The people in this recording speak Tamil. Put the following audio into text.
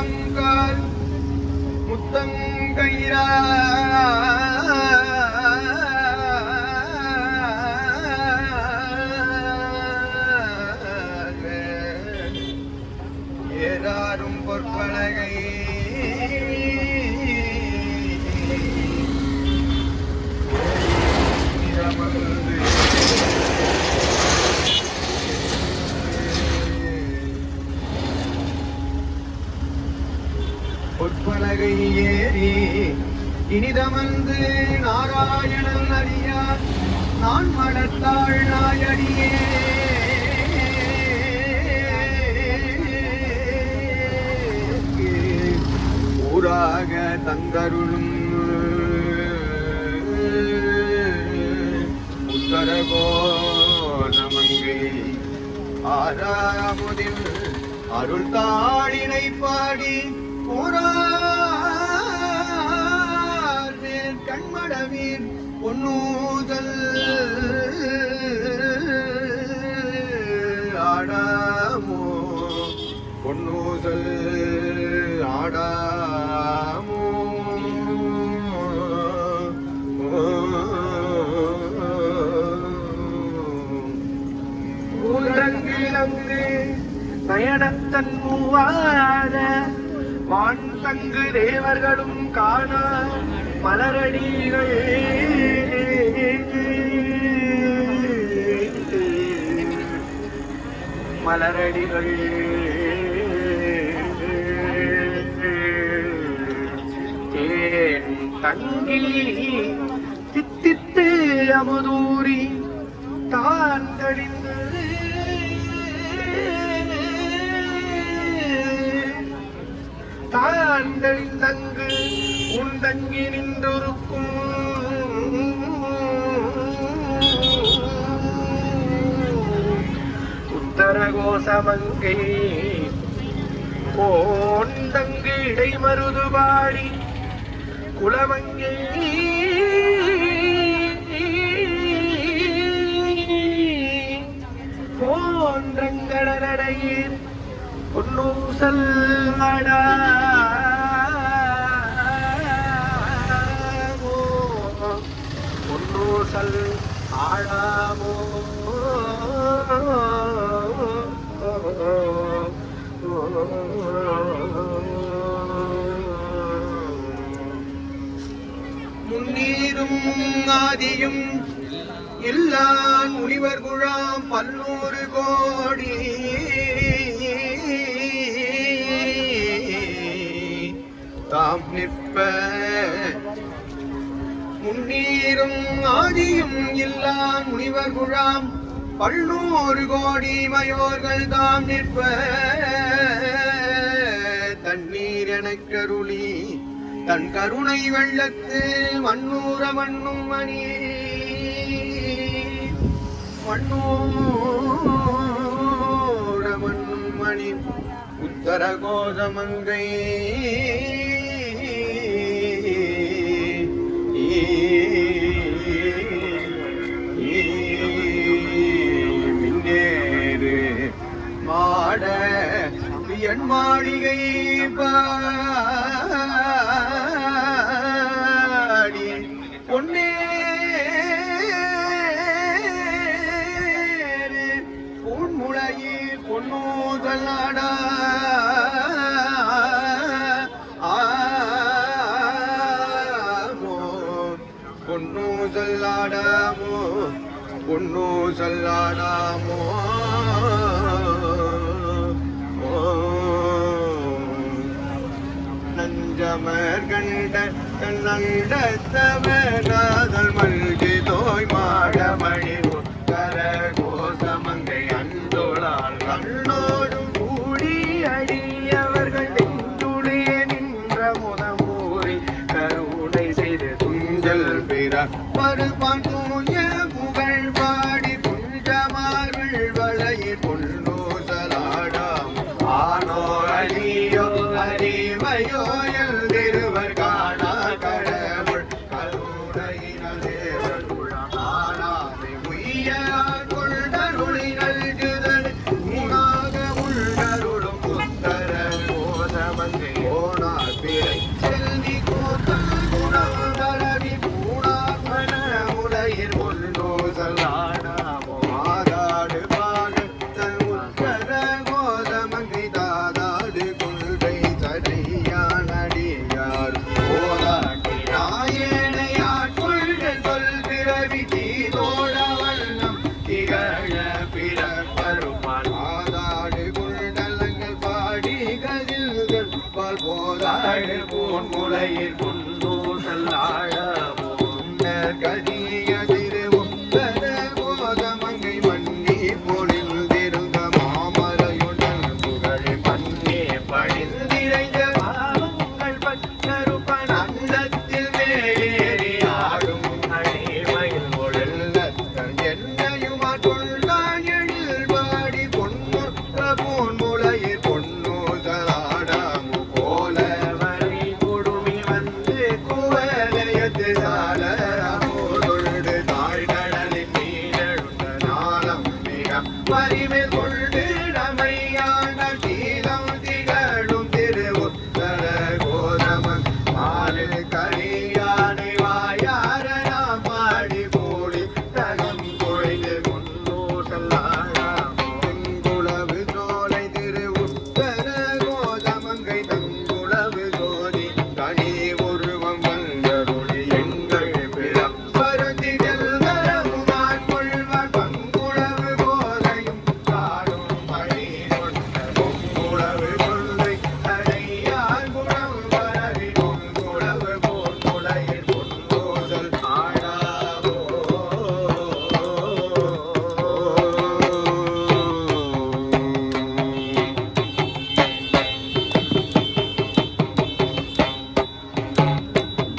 முத்தங்கால் கால் முத்தங்கயிரா ஏறாரும் பொற்பலகை பொற்பலகை ஏறி இனிதமந்து நாராயணன் அறியார் நான் மடத்தாள் நாயடியே. ஊராக தந்தருளும் உத்தரகோணமங்கை ஆறாமுதில் அருள் தாளினை பாடி போரார் கண்மடவீர் பொன்னூதல். ஆடாமோ பொன்னூதல். ஆடாமோ. ஊரங்கிலங்கு நயனத்தன் மூவாத வான் தங்கு தேவர்களும் காண மலரடிகள். மலரடிகள். தேன் தங்கில் தித்தித்து அமுதூரி தான் தெளிந்து தான் தெளிந்தங்கு உன் தங்கி நின்றொருக்கும் உத்தரகோசமங்கை கோந்தங்கு இடைமருது பாடி குலமங்கை. போன்றங்கடனடையீர் பொன்னூசல் நாடா. பூசல் ஆடாமோ முன்னீரும் ஆதியும் எல்லா முனிவர் குழாம் பல்லூறு கோடி. தாம் நிற்ப முன்னீரும் ஆதியும் எல்லா முனிவர் குழாம். பல்லூறு கோடி மயோர்கள் தாம் நிற்ப. தண்ணீர் எனக்கருளி தன் கருணை வெள்ளத்து மண்ணூர மண்ணும் மணி. மண்ணூர மண்ணும் மணி. உத்தர கோதமங்கை பாடி பொன்னே பொன்முளையில் பொன்னூதலாடா ஆமோ பொன்னூதல்லாடாமோ பொன்னூதல்லாடாமோ நஞ்சமர் கண்ட காதல் மல்கி தோய் மாடமணி பூன் முலையில் புன்னூசல் ஆழவும் கதியதிரு மாமரையுடன் புகழ் மண்ணே பணிந்திரைந்த